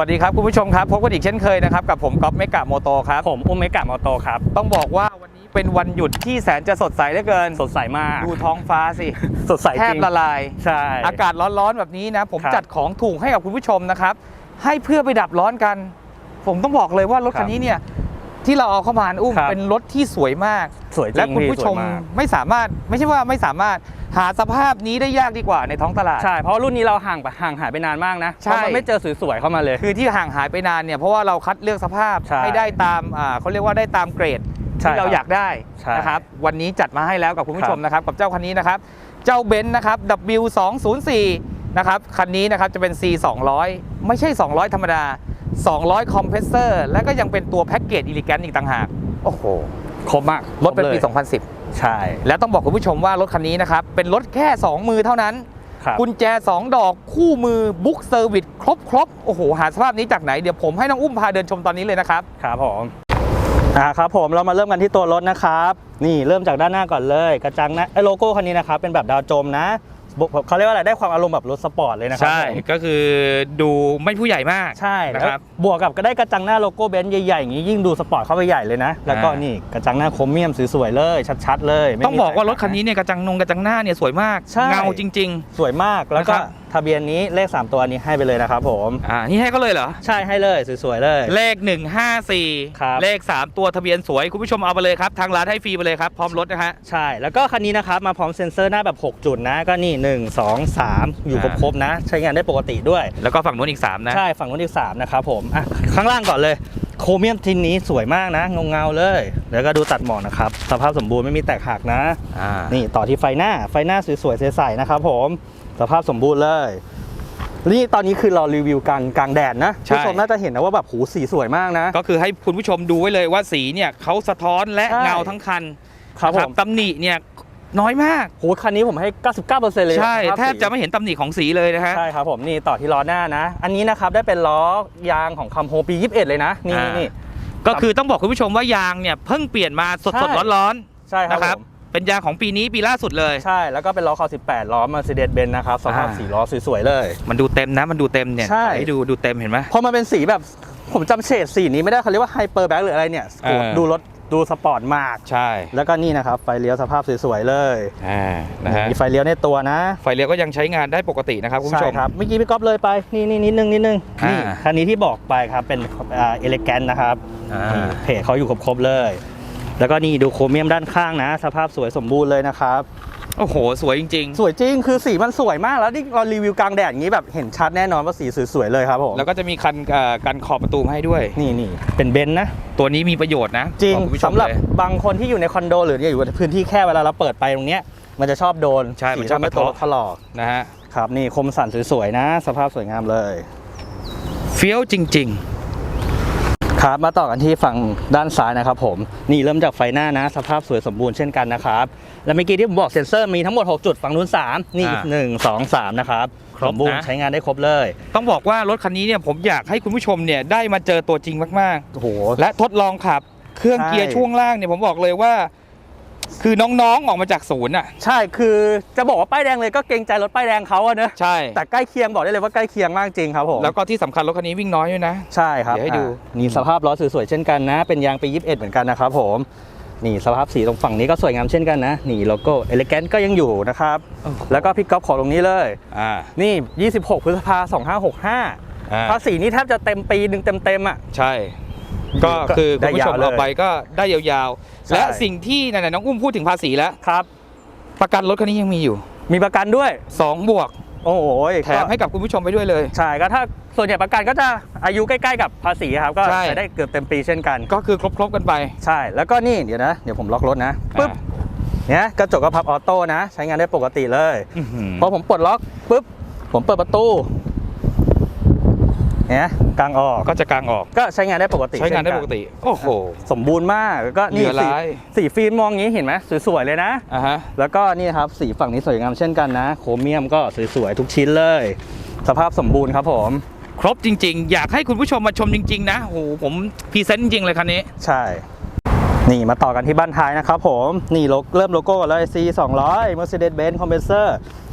วัสดีครับคุณผู้ชมครับพบกันอีกเช่นเคยนะครับกับผมก๊อฟเมกะโมโตครับผมอุ้มเมกะมอโตครับต้องบอกว่าวันนี้เป็นวันหยุดที่แสนจะสดใสเหลือเกินสดใสมากดูท้องฟ้าสิสดใสแทจบริงละลายใช่อากาศร้อนๆแบบนี้นะ ผมครับจัดของถูกให้กับคุณผู้ชมนะครับให้เพื่อไปดับร้อนกัน ผมต้องบอกเลยว่ารถครับคันนี้เนี่ย ที่เราเอาเข้ามาอุ้มครับเป็นรถที่สวยมาก สวยจริงและคุณผู้ชมพี่สวยาก ไม่สามารถไม่ใช่ว่าไม่สามารถหาสภาพนี้ได้ยากดีกว่าในท้องตลาด ใช่ เพราะรุ่นนี้เราห่างไปห่างหายไปนานมากนะใช่เพราะมันไม่เจอสวยๆเข้ามาเลย คือที่ห่างหายไปนานเนี่ยเพราะว่าเราคัดเลือกสภาพใช่ให้ได้ตามอ่าเขาเรียกว่าได้ตามเกรดใช่ที่เราครับอยากได้ใช่นะครับวันนี้จัดมาให้แล้วกับคุณผู้ครับชมนะครับกับเจ้าคันนี้นะครับเจ้าเบนซ์นะครับ W204 นะครับคันนี้นะครับจะเป็น C 200 ไม่ใช่ 200 ธรรมดา 200 คอมเพรสเซอร์ และก็ยังเป็นตัวแพ็กเกจอิลิแกนอีกต่างหาก โอ้โห ครบมากรถเป็นปีคบลย2010 ใช่ และต้องบอกคุณผู้ชมว่ารถคันนี้นะครับ เป็นรถแค่ 2 มือเท่านั้นครับกุญแจ 2 ดอกคู่มือบุ๊กเซอร์วิสครบครบโอ้โห หาสภาพนี้จากไหน เดี๋ยวผมให้น้องอุ้มพาเดินชมตอนนี้เลยนะครับครับผมอ่าครับผมเรามาเริ่มกันที่ตัวรถนะครับ นี่เริ่มจากด้านหน้าก่อนเลย กระจังนะไอ้โลโก้คันนี้นะครับเป็นแบบดาวจมนะบุ เขาเรียกว่าอะไรได้ความอารมณ์แบบรถสปอร์ตเลยนะครัใช่ผมก็คือดูไม่ผู้ใหญ่มากใช่นะครับแล้วบวกกับก็ได้กระจังหน้าโลโก้เบนซ์ใหญ่ๆอย่างนี้ยิ่งดูสปอร์ตเข้าไปใหญ่เลยนะ แล้วก็อ่านี่นี่กระจังหน้าโครเมียมสวยๆเลย ชัดๆเลยไม่มีต้องบอกว่ารถแตคันนี้เนี่ยกระจังนงกระจังหน้าเนี่ยสวยมากใช่เงาจริงสวยมากแล้วก็นะครับ ทะเบียนนี้เลข 3 ตัวนี้ให้ไปเลยนะครับผมๆอ่านี่ให้เขาเลยเหรอ ใช่ให้เลยสวยๆเลย เลข ครับ 154 เลข 3 ตัวทะเบียนสวย คุณผู้ชมเอาไปเลยครับ ทางร้านให้ฟรีไปเลยครับ พร้อมรถนะฮะ ใช่ แล้วก็คันนี้นะครับมาพร้อมเซ็นเซอร์หน้าแบบ 6 จุดนะ ก็นี่ 1 2 3 อยู่อ่าครบๆนะ ใช้งานได้ปกติด้วย แล้วก็ฝั่งนู้นอีก 3 นะ ใช่ฝั่งนู้นอีก 3 นะครับผมอะข้างล่างก่อนเลยโครเมียมทินนี้สวยมากนะเงาเงาๆเลย แล้วก็ดูตัดหมอกนะครับ สภาพสมบูรณ์ไม่มีแตกหักนะ อ่านี่ต่อที่ไฟหน้าไฟหน้าสวยๆใสๆนะครับผม สภาพสมบูรณ์เลยนี่ตอนนี้คือเรารีวิวกันกลางแดดนะใช่ผู้ชมน่าจะเห็นนะว่าแบบหูสีสวยมากนะ ก็คือให้คุณผู้ชมดูไว้เลยว่าสีเนี่ยเขาสะท้อนและใช่เงาทั้งคันครับผมนะตำหนิเนี่ยน้อยมากโหคันนี้ผมให้ 99%เลยใช่สภาพแทบสีจะไม่เห็นตำหนิของสีเลยนะฮะใช่ครับผมนี่ต่อที่ล้อหน้านะ อันนี้นะครับได้เป็นล้อยางของคัมโฮปี 21 เลยนะ นี่อ่านี่ก็คือต้องบอกคุณผู้ชมว่ายางเนี่ยเพิ่งเปลี่ยนมาสดใช่สดร้อนร้อนใช่ๆครับนะครับผม เป็นยางของปีนี้ปีล่าสุดเลย ใช่ แล้วก็เป็นล้อคอ18 ล้อ Mercedes Benz นะครับสภาพอ่า สีล้อสวยๆเลย มันดูเต็มนะมันดูเต็มเนี่ยใช่ให้ดูดูเต็มเห็นไหม พอมาเป็นสีแบบผมจำเฉดสีนี้ไม่ได้เขาเรียกว่าไฮเปอร์แบ็กหรืออะไรเนี่ยโหเออ ดูรถดูสปอร์ตมาก ใช่แล้วก็นี่นะครับ ไฟเลี้ยวสภาพสวยๆเลยอ่านะฮะมีไฟเลี้ยวในตัวนะไฟเลี้ยวก็ยังใช้งานได้ปกตินะครับคุณผู้ชใช่มครับเมื่อกี้พี่ก๊อฟเลยไปนี่นี่นิดนึงนิดนึงอ่านี่นี่คันนี้ที่บอกไปครับเป็นเอเลแกนนะครับอ่านี่เพจเขาอยู่ครบๆเลย แล้วก็นี่ดูโครเมียมด้านข้างนะ สภาพสวยสมบูรณ์เลยนะครับ โอ้โห สวยจริงสวยจริงคือสีมันสวยมากแล้วที่เรารีวิวกลางแดดอย่างนี้แบบเห็นชัดแน่นอนว่าสีสวยๆเลยครับผมๆแล้วก็จะมีคันเอ่อกันขอบประตูมาให้ด้วย นี่นี่เป็นเบนซ์นะ ตัวนี้มีประโยชน์นะจริงบอกคุณผู้ชมสำหรับเลยบางคนที่อยู่ในคอนโด หรืออยู่ในพื้นที่แค่เวลาเราเปิดไปตรงเนี้ยมันจะชอบโดนใช่มันสีชอบทำให้กระทบตัวถลอกนะฮะ ครับนี่คมสันสวยๆนะ สภาพสวยงามเลย เฟี้ยวจริง ครับมาต่อกันที่ฝั่งด้านซ้ายนะครับผมนี่เริ่มจากไฟหน้านะ สภาพสวยสมบูรณ์เช่นกันนะครับ แล้วเมื่อกี้ที่ผมบอกเซ็นเซอร์มีทั้งหมด 6 จุดฝั่งนู้น 3 นี่ อ่าหนึ่งสองสามนะครับครบสมบูรณ์นะใช้งานได้ครบเลยๆต้องบอกว่ารถคันนี้เนี่ยผมอยากให้คุณผู้ชมเนี่ยได้มาเจอตัวจริงมากโอ้โห ๆ และทดลองขับ เครื่องใช่ เกียร์ช่วงล่างเนี่ยผมบอกเลยว่า คือน้องๆออกมาจากศูนย์อะ ใช่คือจะบอกว่าป้ายแดงเลยก็เกรงใจรถป้ายแดงเขาอะเนอะใช่ แต่ใกล้เคียงบอกได้เลยว่าใกล้เคียงมากจริงครับผมแล้วก็ที่สำคัญรถคันนี้วิ่งน้อยด้วยนะ ใช่ครับเดี๋ยวให้ดู อ่านี่สภาพล้อสวยๆเช่นกันนะ เป็นยางปี 21 เหมือนกันนะครับผมนี่สภาพสีตรงฝั่งนี้ก็สวยงามเช่นกันนะ นี่โลโก้เอเลแกนก็ยังอยู่นะครับแล้วก็พี่ก๊อฟขอตรงนี้เลย อ่านี่ 26 พฤษภาอ่า2565ภาษีนี่แทบจะเต็มปีหนึ่งเต็มๆอะ ใช่ ก็คือคุณผู้ชมได้ยาวเลยเอาไปก็ได้ยาวใช่ๆและสิ่งที่ไหนๆน้องอุ้มพูดถึงภาษีแล้วครับ ประกันรถคันนี้ยังมีอยู่ มีประกันด้วย 2 บวก โอ้โหแถมให้กับคุณผู้ชมไปด้วยเลย ใช่ก็ถ้าส่วนใหญ่ประกันก็จะอายุใกล้ๆกับภาษีครับ ก็ใช่ใช้ได้เกือบเต็มปีเช่นกัน ก็คือครบๆกันไป ใช่ แล้วก็นี่เดี๋ยวนะ เดี๋ยวผมล็อกรถนะปึ๊บอ่าเนี่ยกระจกก็พับออโต้นะ ใช้งานได้ปกติเลยอื้อหือพอผมปลดล็อกปุ๊บผมเปิดประตู เนี่ยกางออกก็จะกางออก ก็ใช้งานได้ปกติใช้งานได้เช่ปกติ โอ้โห สมบูรณ์มากแล้วก็นี่เหลือสีร้ายสีฟิล์มมองอย่างนี้เห็นไหมสวยๆเลยนะอะฮะแล้วก็นี่ครับสีฝั่งนี้สวยงามเช่นกันนะ โครเมียมก็สวยๆทุกชิ้นเลย สภาพสมบูรณ์ครับผมครบจริง ๆ อยากให้คุณผู้ชมมาชมจริง ๆ นะโอ้โหผมพรีเซนต์จริงๆเลยคันนี้ ใช่ นี่มาต่อกันที่บ้านท้ายนะครับผม นี่โลเริ่มโลโก้กันเลย C 200 Mercedes-Benz Compressor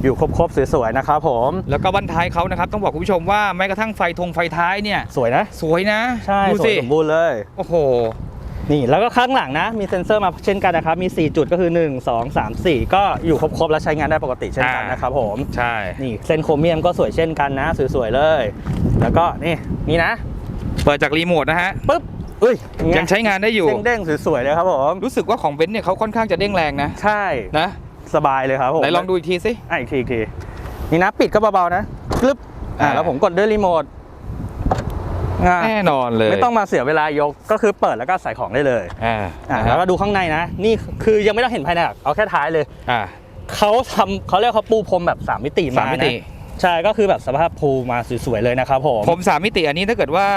อยู่ครบๆ สวยๆ นะครับผม แล้วก็บันท้ายเขานะครับ ต้องบอกคุณผู้ชมว่าแม้กระทั่งไฟธงไฟท้ายเนี่ย สวยนะ สวยนะ ใช่ดูสวสิยสมบูรณ์เลย โอ้โหนี่แล้วก็ข้างหลังนะ มีเซ็นเซอร์มาเช่นกันนะครับ มี 4 จุดก็คือ 1 2 3 4 ก็อยู่ครบๆ แล้วใช้งานได้ปกติเช่นกันอ่านนะครับผม ใช่ นี่เส้นโครเมียมก็สวยเช่นกันนะ สวยๆ เลย แล้วก็นี่นี่นะ เปิดจากรีโมทนะฮะปึ๊บ อุ้ยอยังใช้งานได้อยู่เด้งๆสวยๆเลยครับผมรู้สึกว่าของเบนซ์เนี่ยเขาค่อนข้างจะเด้งแรงนะใช่นะสบายเลยครับผมไหนลองดูอีกทีสิอะอีกทีอีกทีนี่นะปิดก็เบาๆนะกลึบอ่าอ่าแล้วผมกดด้วยรีโมทอ่าแน่นอนเลย ไม่ต้องมาเสียเวลายกก็คือเปิดแล้วก็ใส่ของได้เลยอ่าอ่านะคแล้รัวบก็ดูข้างในนะ นี่คือยังไม่ต้องเห็นภายในหรอกเอาแค่ท้ายเลยอ่าเขาทำเขาเรียกเขาปูพรมแบบ 3 มิติสามมามิตินะ ใช่ก็คือแบบสภาพภูมาสวยๆเลยนะครับผม ผมสามมิติอันนี้ถ้าเกิดว่า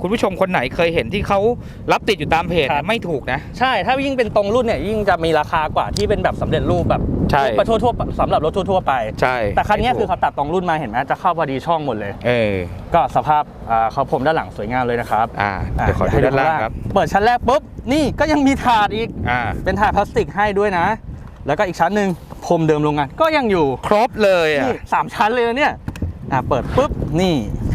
คุณผู้ชมคนไหนเคยเห็นที่เขารับติดอยู่ตามเพจครับ ไม่ถูกนะ ใช่ถ้ายิ่งเป็นตรงรุ่นเนี่ยยิ่งจะมีราคากว่าที่เป็นแบบสำเร็จรูปแบบใช่ทั่วทั่วๆสำหรับรถทั่ว ๆ ไป ใช่แต่คันเนี้ยไม่คืถูอกเขาตัดตรงรุ่นมาเห็นไหมจะเข้าพอดีช่องหมดเลย เออก็สภาพอ่าเขาผมด้านหลังสวยงามเลยนะครับอ่าเดี๋ยวขอดูด้านล่างครับ เปิดชั้นแรกปุ๊บนี่ก็ยังมีถาดอีก อ่า เป็นถาดพลาสติกให้ด้วยนะ แล้วก็อีกชั้นหนึ่ง พรมเดิมโรงงาน ก็ยังอยู่ครบเลยอะนี่สามชั้นเลยนะเนี่ยอ่าเปิดปุ๊บนี่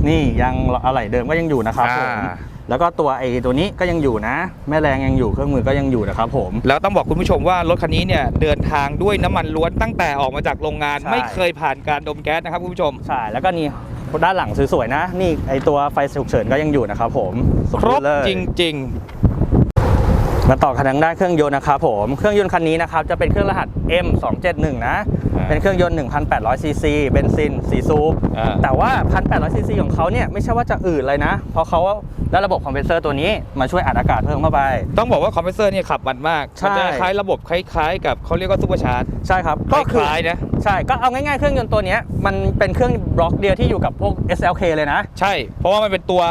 นี่ยังอะไหล่เดิมก็ยังอยู่นะครับผม อ่า แล้วก็ตัวไอ้ตัวนี้ก็ยังอยู่นะ แม่แรงยังอยู่เครื่องมือก็ยังอยู่นะครับผม แล้วต้องบอกคุณผู้ชมว่ารถคันนี้เนี่ยเดินทางด้วยน้ำมันล้วนตั้งแต่ออกมาจากโรงงาน ใช่ ไม่เคยผ่านการดมแก๊สนะครับคุณผู้ชม ใช่แล้วก็นี่ด้านหลังสวยๆนะ นี่ไอตัวไฟฉุกเฉินก็ยังอยู่นะครับผมสมครบูบณ์เลยจริง มาต่อกันทางด้านเครื่องยนต์นะครับผมเครื่องยนต์คันนี้นะครับจะเป็นเครื่องรหัส M271 นะอ่าเป็นเครื่องยนต์ 1,800ซีซีเบนซิน4ซูปอ่าแต่ว่า 1,800ซีซีของเขาเนี่ยไม่ใช่ว่าจะอืดเลยนะ เพราะเขาได้ระบบคอมเพรสเซอร์ตัวนี้มาช่วยอัดอากาศเพิ่มเข้าไปๆต้องบอกว่าคอมเพรสเซอร์เนี่ยขับมันมากใช่มันจะคล้ายระบบคล้ายๆ กับเขาเรียกว่าซูเปอร์ชาร์จใช่ครับก็ก็คคือล้ายๆนะใช่ก็เอาง่ายๆเครื่องยนต์ตัวเนี้ยมันเป็นเครื่องบล็อกเดียวที่อยู่กับพวก SLK เลยนะ ใช่ เพราะว่ามันเป็นตัว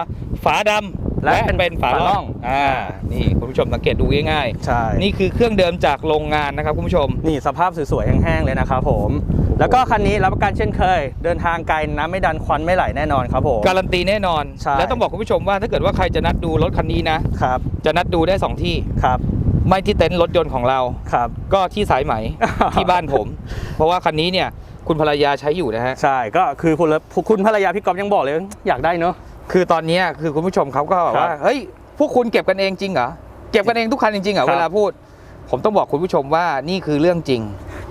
ฝาดำ และและเป็นฝาฝาล่ล่อองงอ่านี่คุณผู้ชมสังเกตดูง่ายใช่ๆนี่คือเครื่องเดิมจากโรงงานนะครับคุณผู้ชมนี่สภาพสวยๆแห้งๆเลยนะครับผม แล้วก็คันนี้รับประกันเช่นเคย เดินทางไกลน้ำไม่ดันควันไม่ไหลแน่นอนครับผมการันตีแน่นอนใช่แล้วต้องบอกคุณผู้ชมว่าถ้าเกิดว่าใครจะนัดดูรถคันนี้นะครับจะนัดดูได้ 2 ที่ครับไม่ที่เต็นท์รถยนต์ของเราครับ ก็ที่สายไหมที่บ้านผม เพราะว่าคันนี้เนี่ยคุณภรรยาใช้อยู่นะฮะใช่ก็คือคุณคุณภรรยาพี่ก๊อฟยังบอกเลยอยากได้เนอะ คือตอนเนี้ยคือคุณผู้ชมเขาก็แบบว่าครับเฮ้ยพวกคุณเก็บกันเองจริงเหรอเก็บกันเองทุกคันจริงๆเหรอครับเวลาพูด ผมต้องบอกคุณผู้ชมว่านี่คือเรื่องจริง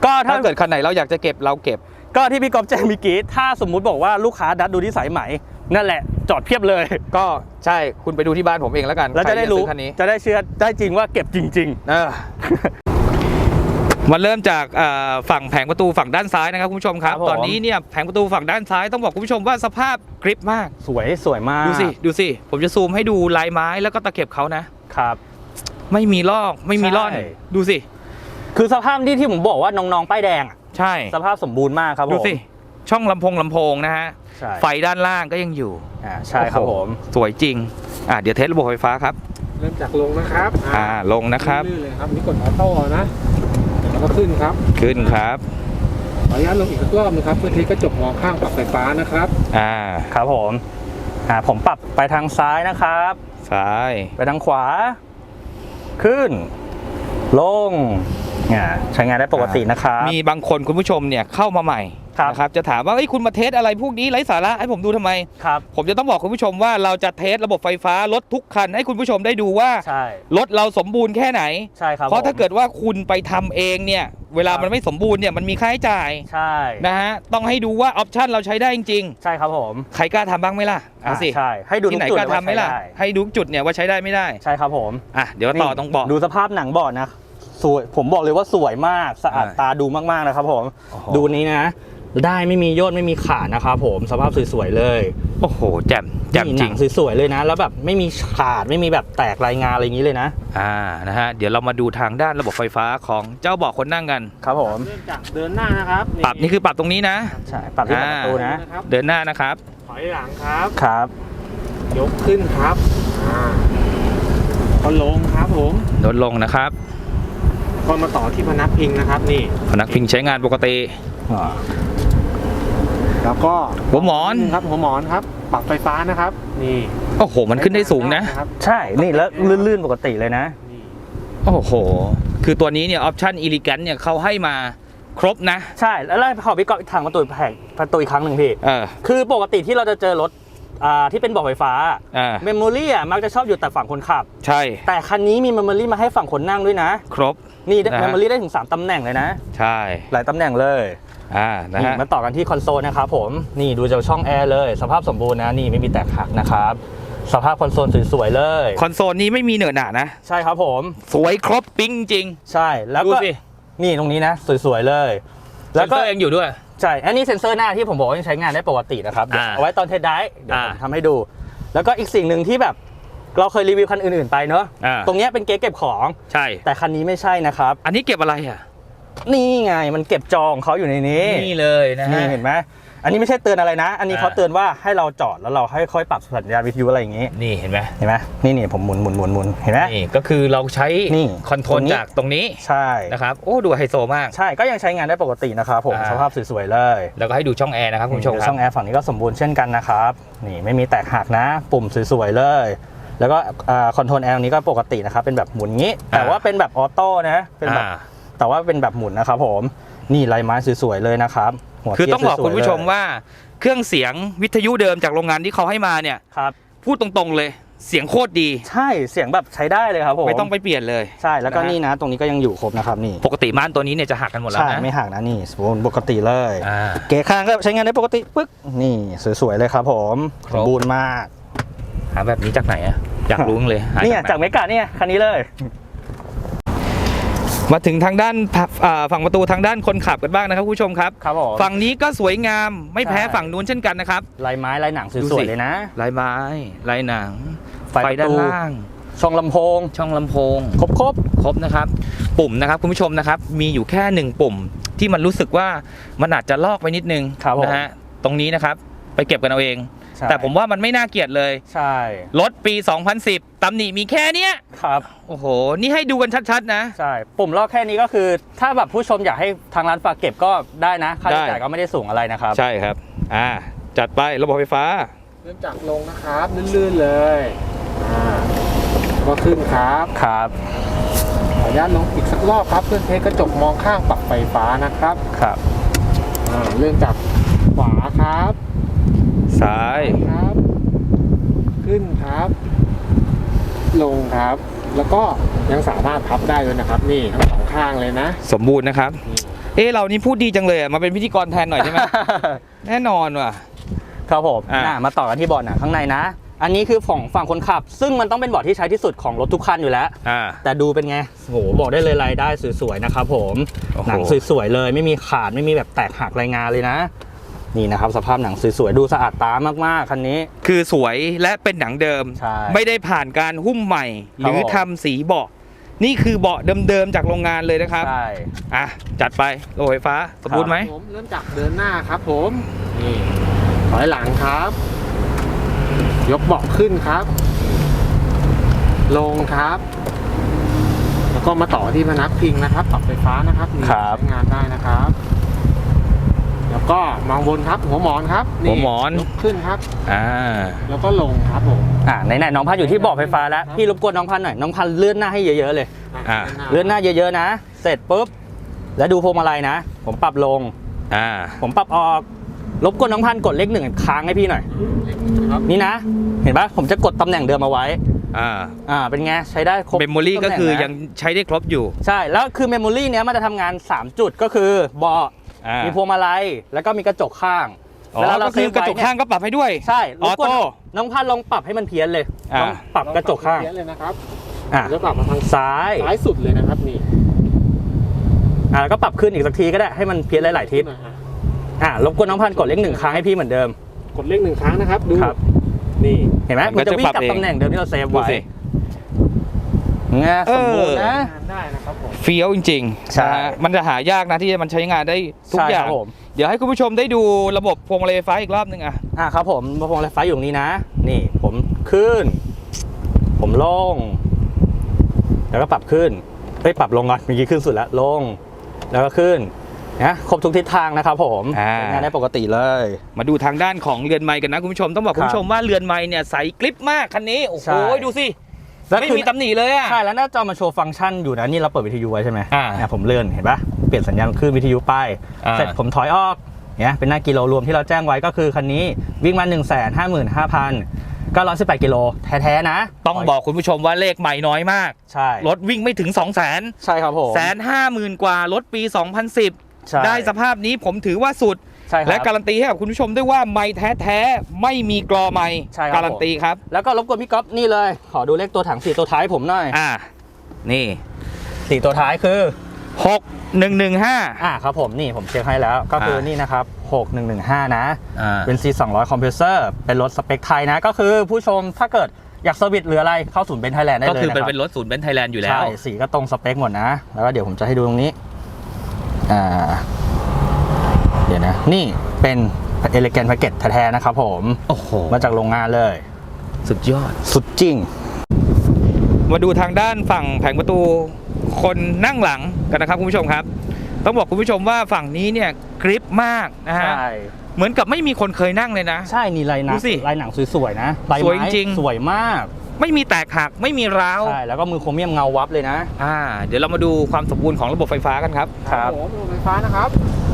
ก็ถ้าถ้าเกิดคันไหนเราอยากจะเก็บเราเก็บ ก็ที่พี่ก๊อฟแจ้งเมื่อกี้ถ้าสมมุติบอกว่าลูกค้าดัดดูที่สายไหม นั่นแหละจอดเพียบเลย ก็ใช่คุณไปดูที่บ้านผมเองแล้วกัน แล้วจะได้ใครู้ซื้อคันนี้จะได้เชื่อได้จริงว่าเก็บจริงเออ มันเริ่มจากเอ่อฝั่งแผงประตูฝั่งด้านซ้ายนะครับคุณผู้ชมครับ ครับผม ตอนนี้เนี่ยแผงประตูฝั่งด้านซ้ายต้องบอกคุณผู้ชมว่าสภาพกริปมากๆสวยสวยมากดูสิดูสิ ผมจะซูมให้ดูลายไม้แล้วก็ตะเข็บเขานะ ครับ ไม่มีลอกไม่มีร่อน ใช่ ดูสิ คือสภาพที่ที่ผมบอกว่าน้องๆป้ายแดงอะใช่ สภาพสมบูรณ์มากครับผมดูสิ ช่องลำโพงลำโพงนะฮะ ใช่ไฟด้านล่างก็ยังอยู่อ่าใช่ครับผมโอ้โหสวยจริง อะเดี๋ยวเทสระบบไฟฟ้าครับ เริ่มจากลงนะครับอ่าลงนะครับ ลื่นๆเลยครับนี่กดออโต้นะแล้ว ก็ขึ้นครับขึ้นครับขออนุญาตลงอีกสักรอบนึงครับเพื่อที่กระจกมองข้างปรับไฟฟ้านะครับ อ่าครับผมอ่าผมปรับไปทางซ้ายนะครับ ซ้าย ไปทางขวา ขึ้น ลงอ่าใช้งานได้ปกตินะครับ มีบางคนคุณผู้ชมเนี่ยเข้ามาใหม่ ครับ นะครับจะถามว่าเอ้ยคุณมาเทสอะไรพวกนี้ไร้สาระให้ผมดูทำไม ครับ ผมจะต้องบอกคุณผู้ชมว่าเราจะเทสระบบไฟฟ้ารถทุกคัน ให้คุณผู้ชมได้ดูว่าใช่ รถเราสมบูรณ์แค่ไหน ใช่ครับเพราะถ้าผมเกิดว่าคุณไปทำเองเนี่ยเวลาครับมันไม่สมบูรณ์เนี่ยมันมีค่าใช้จ่ายใช่ นะฮะต้องให้ดูว่าออปชันเราใช้ได้จริงใช่ครับผมๆใครกล้าทำบ้างไหมล่ะเอาสิอ่าใช่ ให้ดูที่ไหนทุจุดกล้าทำไหมล่ะ ว่าใช้ได้ให้ดูจุดเนี่ยว่าใช้ได้ไม่ได้ใช่ครับผมอะเดี๋ยวต่อต้องบอกดูสภาพหนังเบาะนะ สวย ผมบอกเลยว่าสวยมาก สะอาดใช่ตาดูมากๆนะครับผม โอ้โหดูนี้นะ ได้ไม่มีโยดไม่มีขาดนะครับผมสภาพสวยๆเลย โอ้โห แจ่มแจ่มนี่จหรินังงสวยๆเลยนะ แล้วแบบไม่มีขาดไม่มีแบบแตกรายงานอะไรอย่างนี้เลยนะ อ่านะฮะเดี๋ยวเรามาดูทางด้านระบบไฟฟ้าของเจ้าเบาะคนนั่งกันครับผมเริ่มจากเดินหน้านะครับปรับนี่คือปรับตรงนี้นะใช่ปรับที่ประตูนะนะครับเดินหน้านะครับ ถอยหลังครับครับ ยกขึ้นครับอ่าก็ลงครับผมลดลงนะครับก็มาต่อที่พนักพิงนะครับนี่พนักพิงใช้งานปกติ แล้วก็หัวหมอนครับหัวหมอนครับ ปรับไฟฟ้านะครับ นี่โอ้โห มันขึ้นได้สูงนะ ครับใช่นี่แล้วลื่นๆปกติเลยนะ นี่โอ้โห คือตัวนี้เนี่ยออปชั่นอิลิแกนเนี่ยเขาให้มาครบนะ ใช่แล้วขอพี่กอล์ฟทางประตูแผงประตูอีกครั้งหนึ่งพี่ เออ คือปกติที่เราจะเจอรถอ่าที่เป็นเบอกไฟฟ้าอ่า เมมโมรี่อะมักจะชอบอยู่แต่ฝั่งคนขับ ใช่ แต่คันนี้มีเมมโมรี่มาให้ฝั่งคนนั่งด้วยนะ ครบ นี่นะฮะ เมมโมรี่ได้ถึง 3ตำแหน่งเลยนะ ใช่ หลายตำแหน่งเลย อ่านะนี่ฮะมาต่อกันที่คอนโซลนะครับผม นี่ดูจากช่องแอร์เลย สภาพสมบูรณ์นะ นี่ไม่มีแตกหักนะครับ สภาพคอนโซลสวยๆเลย คอนโซลนี้ไม่มีเหนอะหนานะ ใช่ครับผม สวยครบปิ๊งจริง ใช่ แล้วดูก็ สิ นี่ตรงนี้นะ สวยๆเลย แล้แล้ววก็ก็ยังอยู่ด้วย ใช่ อันนี้เซ็นเซอร์หน้าที่ผมบอกว่ายังใช้งานได้ปกตินะครับ เดี๋ยวอ่าเอาไว้ตอนเทสได้เดี๋ยวผมอ่าทำให้ดู แล้วก็อีกสิ่งหนึ่งที่แบบเราเคยรีวิวคันอื่นๆไปเนอะ อ่า ตรงเนี้ยเป็นเก๊เก็บของ ใช่ แต่คันนี้ไม่ใช่นะครับ อันนี้เก็บอะไรอะ นี่ไงมันเก็บจองเขาอยู่ในนี้นี่เลยนะฮะนี่เห็นไหมอันนี้ไม่ใช่เตือนอะไรนะ อันนี้อ่าเขาเตือนว่าให้เราจอดแล้วเราให้ค่อยปรับสัญญาณวิทยุอะไรอย่างงี้ นี่เห็นไหมเห็นไหมนี่นี่ผมหมุนหมุนหมุนหมุนเห็นไหมนี่ก็คือเราใช้นี่คอนโทรตรลงนี้จากตรงนี้ ใช่นะครับ โอ้ดูไฮโซมาก ใช่ ก็ยังใช้งานได้ปกตินะครับผมอ่าสภาพสวยๆเลย แล้วก็ให้ดูช่องแอร์นะครับคุณผู้ชมครัช่บองแอร์ฝั่งนี้ก็สมบูรณ์เช่นกันนะครับ นี่ไม่มีแตกหักนะ ปุ่มสวยๆเลย แล้วก็คอนโทรลแอร์นี้ก็ปกตินะครับ เป็นแบบหมุนงี้ แต่ว่าเป็นแบบออโต้นะ เป็นแบบอ่า แต่ว่าเป็นแบบหมุนนะครับผมนี่ลายไม้สวยๆเลยนะครับหัวคือเกียร์ต้องบอกสวยๆคุณผู้ชมเลยว่าเครื่องเสียงวิทยุเดิมจากโรงงานที่เขาให้มาเนี่ย ครับ พูดตรงๆเลยเสียงโคตรดี ใช่เสียงแบบใช้ได้เลยครับผมไม่ต้องไปเปลี่ยนเลย ใช่แล้วก็นะฮะ นี่นะ ตรงนี้ก็ยังอยู่ครบนะครับนี่ปกติม่านตัวนี้เนี่ยจะหักกันหมดแล้วใช่นะไม่ห่างนะนี่สมบูรณ์ปกติเลย อ่า เก๋ข้างก็ใช้งานได้ปกติปึ๊กนี่สวยๆเลยครับผมคสรบมบูรณ์มาก หาแบบนี้จากไหนอะอยากรู้จังเลยหเนี่ยไหจากเมกาเนี่ยคันนี้เลย มาถึงทางด้านพับอ่าฝั่งประตูทางด้านคนขับกันบ้างนะครับคุณผู้ชมครับครับผมฝั่งนี้ก็สวยงามไม่แพ้ใช่ฝั่งนู้นเช่นกันนะครับลายไม้ลายหนังดูสวสิยๆเลยนะลายไม้ลายหนัง ไฟไฟด้านประตูล่าง ช่องลำโพง ช่องลำโพง ครบครบครบนะครับ ปุ่มนะครับคุณผู้ชมนะครับ มีอยู่แค่หนึ่งปุ่มที่มันรู้สึกว่ามันอาจจะลอกไปนิดนึงครับผมนะฮะตรงนี้นะครับ ไปเก็บกันเอาเอง ใช่ แต่ผมว่ามันไม่น่าเกลียดเลย ใช่รถปี 2010ตำหนิมีแค่เนี้ย ครับ โอ้โห นี่ให้ดูกันชัดๆนะ ใช่ปุ่มลอกแค่นี้ก็คือ ถ้าแบบผู้ชมอยากให้ทางร้านฝากเก็บก็ได้นะ ค่าใช้ได้จ่ายก็ไม่ได้สูงอะไรนะครับ ใช่ครับ อ่า จัดไประบบไฟฟ้า เริ่มจากลงนะครับลื่นๆเลยอ่าก็ขึ้นครับครับ ขออนุญาตลงอีกสักรอบครับ เพื่อเทสกระจกมองข้างปรับไฟฟ้านะครับครับ อ่าเริ่มจากขวาครับ ซ้าย ครับ ขึ้นครับ ลงครับ แล้วก็ยังสามารถพับได้ด้วยนะครับ นี่ทั้งสองข้างเลยนะ สมบูรณ์นะครับนี่เอ๊ะเรานี่พูดดีจังเลยอะมาเป็นพิธีกรแทนหน่อยได้ไหม แน่นอนว่ะ ครับผมอะ น่ะมาต่อกันที่เบาะหนังข้างในนะ อันนี้คือฝั่งฝั่งคนขับ ซึ่งมันต้องเป็นเบาะที่ใช้ที่สุดของรถทุกคันอยู่แล้ว อ่า แต่ดูเป็นไงโหบอกได้เลยรายได้สวยๆนะครับผมโอ้โห หนังสวยๆเลย ไม่มีขาดไม่มีแบบแตกหักรายงานเลยนะ นี่นะครับสภาพหนังสวยๆดูสะอาดตามากๆคันนี้ คือสวยและเป็นหนังเดิม ใช่ ไม่ได้ผ่านการหุ้มใหม่หครับรือผมทำสีเบาะนี่คือเบาะเดิมๆจากโรงงานเลยนะครับ ใช่ อะ จัดไประบบไฟฟ้าสมบูรณ์ไหม ผมเริ่มจากเดินหน้าครับผม นี่ถอยหลังครับ ยกเบาะขึ้นครับ ลงครับ แล้วก็มาต่อที่พนักพิงนะครับ ปรับไฟฟ้านะครับนี่ครับ ใช้งานได้นะครับ แล้วก็มองบนครับ หัวหมอนครับหัวหมอน ยกขึ้นครับ อ่าแล้วก็ลงครับผมอ่าไหนๆน้องพันธุ์อยู่ที่เบาะไฟฟ้าแล้วพี่รบกวนน้องพันธุ์หน่อยน้องพันธุ์เลื่อนหน้าให้เยอะๆเลยอ่าเลื่อนหน้าเยอะๆนะ เสร็จปุ๊บแล้วดูพวงมาลัยนะ ผมปรับลง อ่าผมปรับออกรบกวนน้องพันธุ์กดเลขหนึ่งค้างให้พี่หน่อยครับ นี่นะ เห็นปะผมจะกดตำแหน่งเดิมเอาไว้อ่าอ่าเป็นไงใช้ได้ครบเมมโมรี่ทุก็ตำแหน่คือนะ ยังใช้ได้ครบอยู่ ใช่ แล้วคือเมมโมรี่เนี้ยมันจะทำงาน 3 จุดก็คือเบาะ อ่ามีพวงมาลัยแล้วก็มีกระจกข้างอ๋อก็คือกระจกข้างก็ปรับให้ด้วย ใช่ออรบกวนโต้น้องพันธุ์ลองปรับให้มันเพี้ยนเลยอ่า ลองปรับกระจกข้างเพี้ยนเลยนะครับอ่าแล้วปรับมาทางซ้ายซ้ายสุดเลยนะครับนี่อ่าแล้วก็ปรับขึ้นอีกสักทีก็ได้ให้มันเพี้ยนหลายๆทิศนะฮะอ่ารบกวนน้องพันธุ์กดเลขหนึ่งค้างให้พี่เหมือนเดิม กดเลขหนึ่งครั้งนะครับ ดูครับ นี่ เห็นไหมมัมันนจะจะวิ่งกลับปรับเอง ตำแหน่งเดิมที่เราเซฟดูไว้สิ ไงเออสมบูรณ์นะงานได้นะครับผม เฟี้ยวจริงๆใช่นะฮะมันจะหายากนะที่มันใช้งานได้ทุกใช่อคย่ารังบผม เดี๋ยวให้คุณผู้ชมได้ดูระบบพวงมาลัยไฟฟ้าอีกรอบหนึงอะ อะครับผมมาพวงไฟฟ้าอยู่ตรงนี้นะ นี่ผมขึ้น ผมลง แล้วก็ปรับขึ้นเอ้ยปรับลงก่อนเมื่อกี้ขึ้นสุดแล้วลง แล้วก็ขึ้นนะครบทุกทิศทางนะครับผมอ่า ใช้งานได้ปกติเลย มาดูทางด้านของเรือนไม้กันนะคุณผู้ชมต้องบอกครับคุณผู้ชมว่าเรือนไม้เนี่ยใสกริบมากคันนี้โอ้โหใช่ดูสิแล้ว ไม่คือมีตำหนิเลยอะ ใช่แล้วหน้าจอมาโชว์ฟังก์ชันอยู่นะนี่เราเปิดวิทยุไว้ใช่ไหมอ่าเนี่ยผมเลื่อนเห็นปะเปลี่ยนสัญญาณคลื่นวิทยุไป อ่า เสร็จผมถอยออกเนี่ยเป็นหน้ากิโลรวมที่เราแจ้งไว้ก็คือคันนี้วิ่งมา 1 5 5 5 9 1 8กิโลแท้ๆนะต้องบอกคุณผู้ชมว่าเลขใหม่น้อยมาก ใช่รถวิ่งไม่ถึง 2 0 0 0 0 0 ใช่ครับผม แสนห้าหมื่นกว่ารถปี 2010 ใช่ ได้สภาพนี้ผมถือว่าสุด ใช่ครับและการันตีให้กับคุณผู้ชมด้วยว่าไม่แท้ๆไม่มีกรอไม่ใช่ครับ การันตีครับแล้วก็รบกวนพี่ก๊อฟนี่เลย ขอดูเลขตัวถังสี่ตัวท้ายผมหน่อยอ่านี่สี่ตัวท้ายคือ6 1 1 5อ่าครับผมนี่ผมเช็คให้แล้วก็คืออ่านี่นี่นะครับ 6115 นะ อ่า เป็น C 200คอมเพรสเซอร์เป็นรถสเปคไทยนะ ก็คือผู้ชมถ้าเกิดอยากเซอร์วิสหรืออะไรเข้าศูนย์เบนไทยแลนด์ได้ก็เลยคือนะเป็นครัเป็นรถศูนย์เบนซ์ไทยแลนด์อยู่แล้ว ใช่สีก็ตรงสเปคหมดนะ แล้วก็เดี๋ยวผมจะให้ดูตรงนี้อ่าเดี๋ยวนะ นี่เป็นเอเล a n t แพ c เกจแท้ๆนะครับผมโอ้โหมาจากโรงงานเลย สุดยอด สุดจริง มาดูทางด้านฝั่งแผงประตูคนนั่งหลังกันนะครับคุณผู้ชมครับ ต้องบอกคุณผู้ชมว่าฝั่งนี้เนี่ยกริปมากนะฮะใช่เหมือนกับไม่มีคนเคยนั่งเลยนะ ใช่ นี่ลายหนังดูสิลายหนังสวยๆนะลายสวยไม้จริงสวยมาก ไม่มีแตกหักไม่มีร้าวใช่แล้วก็มือโครเมียมเงาวับเลยนะอ่าเดี๋ยวเรามาดูความสมบูรณ์ของระบบไฟฟ้ากันครับ ครับผมรถไฟฟ้านะครับ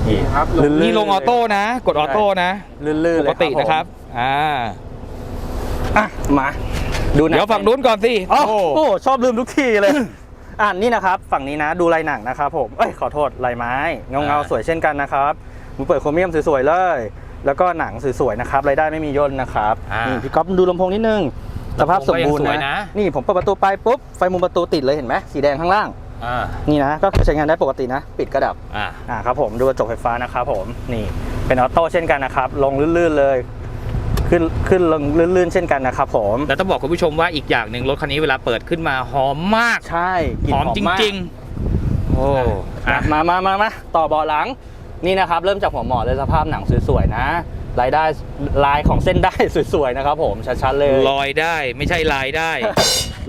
นี่ครับลื่นๆนี่ลงออโต้นะ กดออโต้นะลื่นๆปเลยกตินะครับอ่าอะมาดูหนังเดี๋ยวฝั่งนู้นก่อนสิอ๋อโอ้โอ้ชอบลืมทุกทีเลยอ่านี่นะครับฝั่งนี้นะดูลายหนังนะครับผมเอ้ยขอโทษลายไม้เงาเงาๆสวยเช่นกันนะครับมือเปิดโครเมียมสวยๆเลย แล้วก็หนังสวยๆนะครับรายได้ไม่มีย่นนะครับอ่านี่นี่พี่ก๊อฟดูลำโพงนิดนึงสภาพสมบูรณ์ลำโพงก็ยังสวยนะนะ นี่ผมเปิดประตูไปปุ๊บไฟมุมประตูติดเลยเห็นไหมสีแดงข้างล่าง อ่านี่นะก็คือใช้งานได้ปกตินะ ปิดกระดับอ่าอ่าครับผมดูกระจกไฟฟ้านะครับผมนี่เป็นออโต้เช่นกันนะครับลงลื่นๆเลย ขึ้นขึ้นลงลื่นๆเช่นกันนะครับผมแล้วต้องบอกคุณผู้ชมว่าอีกอย่างหนึ่งรถคันนี้เวลาเปิดขึ้นมาหอมมากใช่กลิ่หนอมจมากริงๆโอ้อะอะมามามามาต่อเบาะหลังนี่นะครับเริ่มจากหัวหมอเลยสภาพหนังสวยๆนะลายได้ลายของเส้นได้สวยๆนะครับผมชัดๆเลยลอยได้ไม่ใช่ลายได้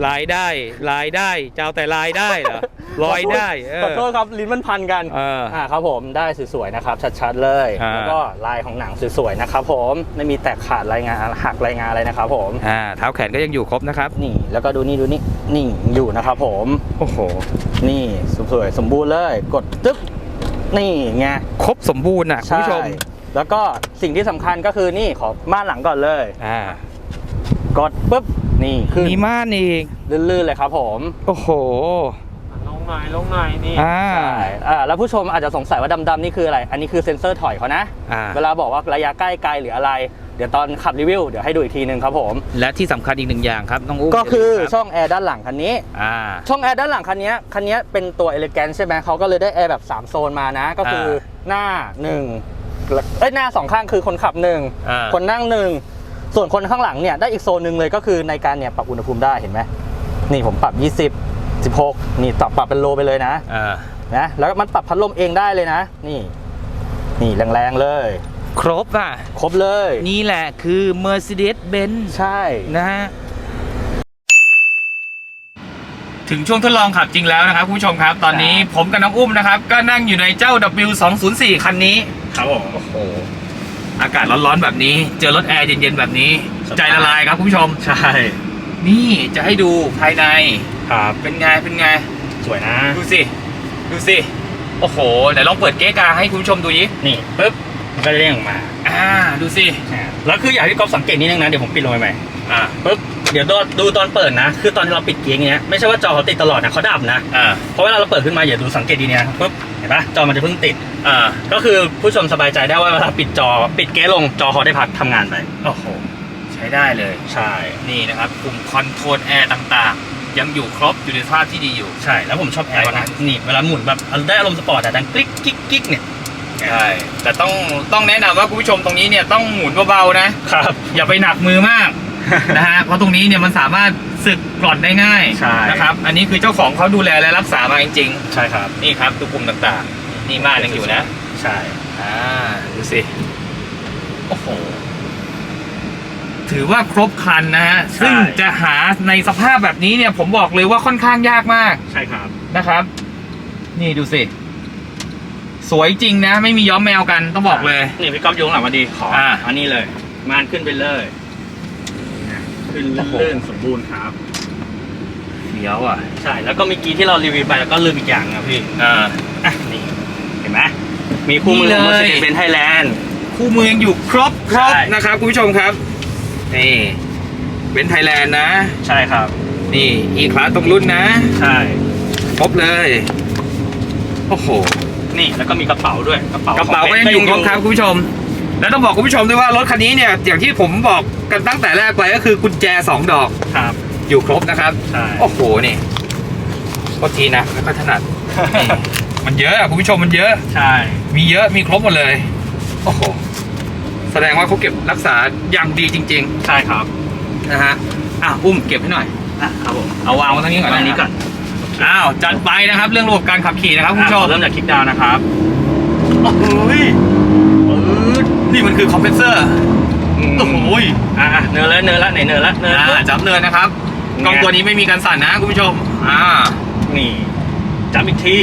ลายได้ลายได้จะเอาแต่ลายได้เหรอลอยได้เอขออโทษครับลิ้นมันพันกันเอออ่ครับผมได้สวยๆนะครับ ชัดๆเลยอ่าแล้วก็ลายของหนังสวยๆนะครับผมไม่มีแตกขาดรายงานหักรายงานอะไรนะครับผมอ่าเท้าแขนก็ยังอยู่ครบนะครับนี่แล้วก็ดูนี่ดูนี่นี่อยู่นะครับผมโอ้โหนี่สวยๆสมบูรณ์เลย กดตึ๊บนี่ไงครบสมบูรณ์อะคุณผู้ชมแล้วก็สิ่งที่สำคัญก็คือนี่ขอม่านหลังก่อนเลยอ่ากดปุ๊บ นี่ขึ้นมีม่านอีกลื่นๆเลยครับผม โอ้โห ลงหน่อยลงหน่อยนี่อ่า ใช่อ่าแล้วผู้ชมอาจจะสงสัยว่าดำๆนี่คืออะไร อันนี้คือเซ็นเซอร์ถอยเขานะ อ่า เวลาบอกว่าระยะใกล้ไกลหรืออะไร เดี๋ยวตอนขับรีวิวเดี๋ยวให้ดูอีกทีหนึ่งครับผม และที่สำคัญอีกหนึ่งอย่างครับน้องอุ้มก็คืออย่าลืมรับช่องแอร์ด้านหลังคันนี้ อ่า ช่องแอร์ด้านหลังคันนี้คันนี้เป็นตัวเอเล a n นใช่ไหมเขาก็เลยได้แอร์แบบ 3 โซนมานะ ก็คือหน้า1เอ้ยหน้าสองข้างคือคนขับอ่า1คนนั่ง1 ส่วนคนข้างหลังเนี่ยได้อีกโซนหนึ่งเลยก็คือในการเนี่ยปรับอุณหภูมิได้เห็นไหมนี่ผมปรับ 20 16 นี่ปรับปรับเป็นโลไปเลยนะอ่านะแล้วมันปรับพัดลมเองได้เลยนะ นี่ นี่แรงๆเลย ครบอะ ครบเลย นี่แหละคือ Mercedes-Benz ใช่นะฮะถึงช่วงทดลองขับจริงแล้วนะครับคุณผู้ชมครับ ตอนนี้ผมกับน้องอุ้มนะครับ ก็นั่งอยู่ในเจ้า W204 คันนี้ ครับผมโอ้โห อากาศร้อนๆแบบนี้ เจอรถแอร์เย็นๆแบบนี้สบายใจละลายครับคุณผู้ชม ใช่ นี่จะให้ดูภายใน ครับเป็นไงเป็นไง สวยนะ ดูสิ ดูสิ โอ้โหไหนลองเปิดเก๊กาให้คุณผู้ชมดูยินี่ปุ๊บมันก็จะเด้งออกมา อ่า ดูสิ อ่าแล้วคืออยากให้ก๊อฟสังเกตนิดนึงนะเดี๋ยวผมปิดลงไปใหม่อ่าปุ๊บเดี๋ยวดูดูตอนเปิดนะ คือตอนเราปิดเกียร์อย่างเงี้ยไม่ใช่ว่าจอเขาติดตลอดนะเขาดับนะอ่า เพราะเวลาเราเปิดขึ้นมาอย่าดูสังเกตดีเนี่ยปุ๊บ เห็นปะจอมันจะเพิ่งติดอ่าก็คือผู้ชมสบายใจได้ว่าเวลาปิดจอปิดเกียร์ลงจอเขาได้พักทำงานไป โอ้โห ใช้ได้เลย ใช่ นี่นะครับปุ่มคอนโทรลแอร์ต่างๆ ยังอยู่ครบอยู่ในสภาพที่ดีอยู่ ใช่แล้วผมชอบแอร์ไหนวะนะนี่เวลาหมุนแบบได้อารมณ์สปอร์ตแต่ดังคลิกกิ๊กกิ๊กเนี่ยใช่ แต่ต้องต้องแนะนำว่าคุณผู้ชมตรงนี้เนี่ยต้องหมุนเบาๆนะ ครับ อย่าไปหนักมือมาก นะฮะเพราะตรงนี้เนี่ยมันสามารถ สึกกร่อนได้ง่ายใช่ นะครับ อันนี้คือเจ้าของเขาดูแลและรักษามาจริงใช่ครับ ๆนี่ครับดูปุ่มต่างๆ นี่ม่านยังอยู่นะใช่อ่าดูสิโอ้โหถือว่าครบครันนะฮะซึ่งจะหาในสภาพแบบนี้เนี่ยผมบอกเลยว่าค่อนข้างยากมาก ใช่ครับ นะครับ นี่ดูสิ สวยจริงนะ ไม่มีย้อมแมวกันต้องบอกเลย นี่พี่ก๊อฟโยงหลังมาดีขออ่าอันนี้เลยมานขึ้นไปเลยนะ ขึ้นโอ้โหลื่นๆสมบูรณ์ครับเดี๋ยวอะ ใช่ แล้วก็เมื่อกี้ที่เรารีวิวไปแล้วก็ลืมอีกอย่างนะพี่อ่าอะนี่ เห็นไหมมีคู่มือนี่ของเลย Mercedes-Benz Thailand คู่มือยังอยู่ครบครบใช่ นะครับคุณผู้ชมครับ นี่เป็นไทยแลนด์นะ ใช่ครับ นี่อีคลาสตรงรุ่นนะ ใช่ ครบเลย โอ้โห นี่แล้วก็มีกระเป๋าด้วยกระเป๋ากระเป๋าก็ยังอยู่ครบครับคุณผู้ชม แล้วต้องบอกคุณผู้ชมด้วยว่ารถคันนี้เนี่ยอย่างที่ผมบอกกันตั้งแต่แรกไปก็คือกุญแจ 2 ดอกครับ อยู่ครบนะครับ ใช่ โอ้โหนี่โทษทีนะไม่ค่อยถนัดนี่มันเยอะอะคุณผู้ชมมันเยอะ ใช่ มีเยอะมีครบหมดเลย โอ้โหแสดงว่าเขาเก็บรักษาอย่างดีจริง ใช่ครับๆนะฮะอะอุ้มเก็บให้หน่อย อะครับผมเอาวางไว้ตรงนี้ก่อนวางนะนี้ก่อนอ้าวจัดไปนะครับ เรื่องระบบการขับขี่นะครับคุณผู้ชม อะเริ่มจากคลิกดาวน์นะครับโอ้โหยปื๊ด นี่มันคือคอมเพรสเซอร์โอ้โหยอะอะเนินแล้วเนินแล้วไหนเนินแล้วเนินอ่าปุ๊บจับเนินนะครับกล้องตัวนี้ไม่มีการสั่นนะคุณผู้ชม อ่า นี่จับอีกที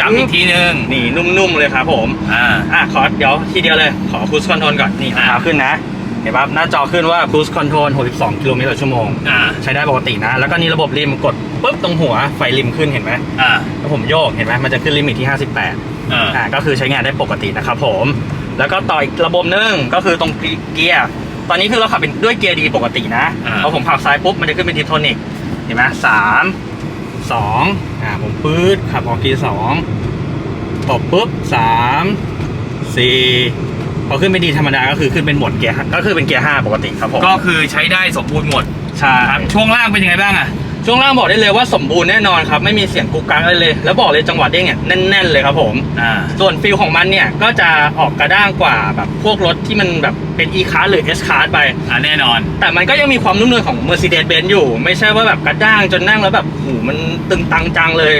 จับอีกทีหนึ่งนี่นุ่มๆเลยครับผม อ่า อะขอเดี๋ยวทีเดียวเลย ขอ cruise control ก่อน นี่อะขาขึ้นนะ เห็นป่ะหน้าจอขึ้นว่า cruise control 62กิโลเมตรต่อชั่วโมง อ่า ใช้ได้ปกตินะ แล้วก็นี่ระบบริมกดปุ๊บตรงหัวไฟริมขึ้นเห็นไหมอ่า แล้วผมโยกเห็นไหมมันจะขึ้นลิมิตที่ 58อ่าอ่าก็คือใช้งานได้ปกตินะครับผม แล้วก็ต่ออีกระบบหนึงก็คือตรงเกียร์ตอนนี้คือเราขับเป็นด้วยเกียร์ดีปกตินะอ่า พอผมขับซ้ายปุ๊บมันจะขึ้นเป็นทิปโทนิกเห็นไหมสามสองอ่าผมปื๊ดขับออกเกียร์สองตบปุ๊บสามสี่พอขึ้นเป็นดีธรรมดาก็คือขึ้นเป็นโหมดเกียร์ห้าก็คือเป็นเกียร์ห้าปกติครับผมก็คือใช้ได้สมบูรณ์หมดใช่ ครับช่วงล่างเป็นยังไงบ้างอะ ช่วงล่างบอกได้เลยว่าสมบูรณ์แน่นอนครับ ไม่มีเสียงกุกกักอะไรเลย แล้วบอกเลยจังหวะเด้งเนี่ยแน่น ๆ เลยครับผม อ่า ส่วนฟิลของมันเนี่ยก็จะออกกระด้างกว่าแบบพวกรถที่มันแบบเป็น e card หรือ s card ไป อ่าแน่นอน แต่มันก็ยังมีความนุ่มนวลของ Mercedes-Benz อยู่ ไม่ใช่ว่าแบบกระด้างจนนั่งแล้วแบบหูมันตึงตังจังเลย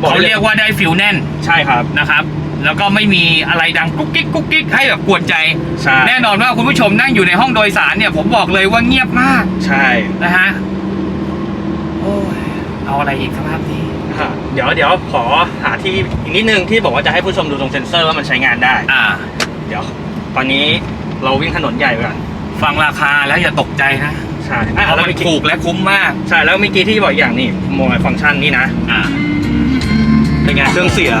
เขาลเรียกว่าได้ฟิลแน่นใช่ครับนะครับ แล้วก็ไม่มีอะไรดังกุ๊กกิ๊กกุ๊กกิ๊กให้แบบกวนใจ ใช่แน่นอนว่าคุณผู้ชมนั่งอยู่ในห้องโดยสารเนี่ยผมบอกเลยว่าเงียบมากใช่ นะฮะโอ้ย เอาอะไรอีกสภาพนี้ฮะเดี๋ยวเดี๋ยวขอหาที่อีกนิดนึงที่บอกว่าจะให้ผู้ชมดูตรงเซ็นเซอร์ว่ามันใช้งานได้ อ่า เดี๋ยว ตอนนี้เราวิ่งถนนใหญ่ไปก่อนฟังราคาแล้วอย่าตกใจนะใช่เพราะแล้วมันเมื่อกี้ถูกและคุ้มมาก ใช่แล้วเมื่อกี้ที่บอกอย่างนี่โมยฟังก์ชันนี่นะ อ่า เป็นไงเครื่องเสียง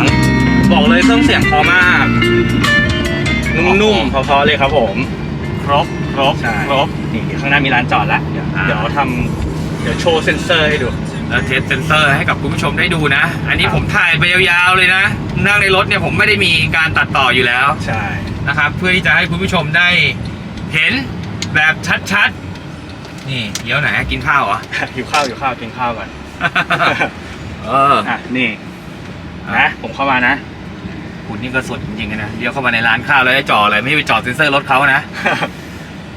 บอกเลยเครื่องเสียงเพอมาก นุ่มๆเพอๆเลยครับผม ครบ ครบ ใช่ ครบ นี่เดี๋ยวข้างหน้ามีลานจอดแล้วเดี๋ยวอ่า เดี๋ยวทำเดี๋ยวโชว์เซ็นเซอร์ให้ดู แล้วเทสเซนเซอร์ให้กับคุณผู้ชมได้ดูนะ อันนี้ครับผมถ่ายไปยาวๆเลยนะ นั่งในรถเนี่ยผมไม่ได้มีการตัดต่ออยู่แล้วใช่นะครับ เพื่อที่จะให้คุณผู้ชมได้เห็นแบบชัดๆ นี่เดี๋ยวไหนกินข้าวเหรอ อยู่ข้าวอยู่ข้าวกินข้าวก่อนเอออะนี่นะผมเข้ามานะคุณนี่ก็สุดจริงๆนะเดี๋ยวเข้ามาในร้านข้าวแล้วจะจ่ออะไรไม่ไปจ่อเซ็นเซอร์รถเขานะ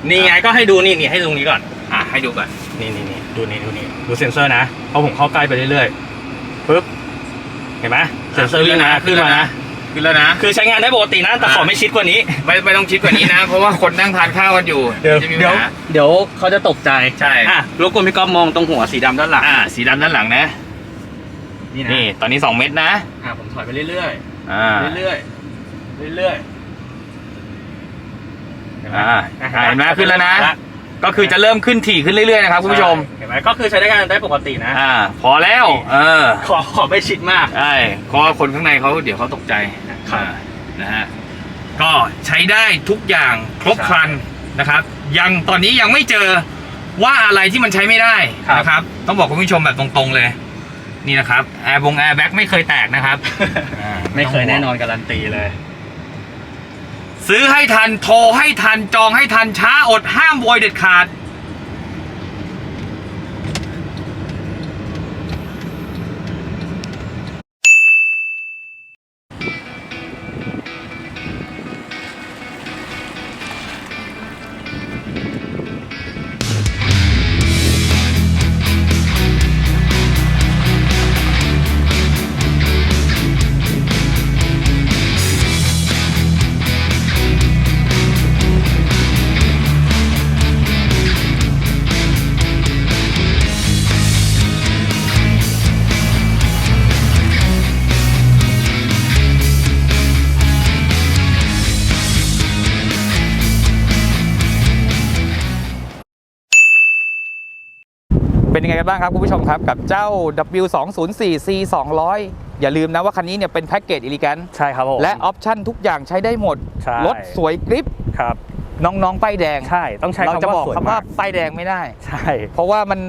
นี่ไงก็ให้ดูนี่นี่ให้ดูตรงนี้ก่อน อะให้ดูก่อนนี่นี่นี่ ดูนี่ดูนี่ดูเซ็นเซอร์นะพอผมเข้าใกล้ไปเรื่อยๆปุ๊บเห็นไหมเซ็นเซอร์วิ่งนะขึ้นมานะขึ้นแล้วนะ คือใช้งานได้ปกตินะแต่ขอไม่ชิดกว่านี้ ไม่ไม่ต้องชิดกว่านี้นะ เพราะว่าคนนั่งทานข้าวกันอยู่เดี๋ยวจะมีเดี๋ปัยวญหาเดี๋ยวเขาจะตกใจใช่อะรบกวนพี่ก๊อฟมองตรงหัวสีดำด้านหลังอ่าสีดำด้านหลังนะ นี่นะนี่ตอนนี้2เม็ดนะอะผมถอยไปเรื่อยอ่าๆเรื่อยๆเรื่อยๆอ่าเห็นไหมขึ้นแล้วนะ ก็คือจะเริ่มขึ้นถี่ขึ้นเรื่อยๆนะครับคุณผู้ชมเห็นไหมก็คือใช้ได้งานได้ปกตินะ อ่า พอแล้ว เออ ขอขอไม่ชิดมากใช่เพราะว่าคนข้างในเขาเดี๋ยวเขาตกใจครับอ่านะฮะก็ใช้ได้ทุกอย่างครบครันนะครับ ยังตอนนี้ยังไม่เจอว่าอะไรที่มันใช้ไม่ได้นะครับ ต้องบอกคุณผู้ชมแบบตรงๆเลย นี่นะครับแอร์บงแอร์แบ็กไม่เคยแตกนะครับอ่าไม่เคยแน่นอนการันตีเลย ซื้อให้ทันโทรให้ทันจองให้ทันช้าอดห้ามโวยเด็ดขาด กันบ้างครับคุณผู้ชมครับ กับเจ้า W204C 200 อย่าลืมนะว่าคันนี้เนี่ยเป็นแพ็กเกจอิลิแกนใช่ครับผม และออปชั่นทุกอย่างใช้ได้หมด ใช่ รถสวยกริปครับ น้องๆป้ายแดง ใช่ต้องใช้เราคำจะว่าบอกสวยคำว่าากป้ายแดงไม่ได้ ใช่ เพราะว่ามัน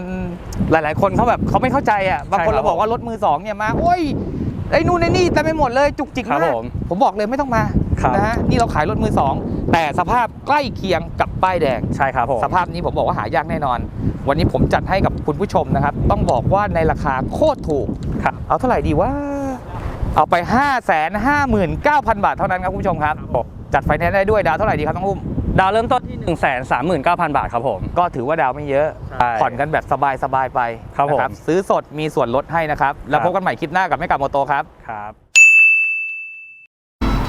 หลาย ๆ คนเขาแบบเขาไม่เข้าใจอะบางคนใช่ครับเราบอกว่ารถมือสองเนี่ยมาโอ้ยไอ้นู่นไอ้นี่แต่ไม่หมดเลยจุกจิกครับมากผมผมบอกเลยไม่ต้องมาครับ นะฮะนี่เราขายรถมือสองแต่สภาพใกล้เคียงกับป้ายแดง ใช่ครับผม สภาพนี้ผมบอกว่าหายากแน่นอน วันนี้ผมจัดให้กับ คุณผู้ชมนะครับ ต้องบอกว่าในราคาโคตรถูกครับเอาเท่าไหร่ดีว่า เอาไป 5 5 9 0 0 0 บาทเท่านั้นครับคุณผู้ชมครับ จัดไฟแนนซ์ได้ด้วยดาวเท่าไหร่ดีครับต้องอุ้ม ดาวเริ่มต้นที่ 1 3 9 0 0 0 บาทครับผม ก็ถือว่าดาวไม่เยอะ ใช่ผ่อนกันแบบสบายๆไปครับผมนะซื้อสดมีส่วนลดให้นะครับ แล้วครับพบกันใหม่คลิปหน้ากับแม่กับโมโตครับ ครับ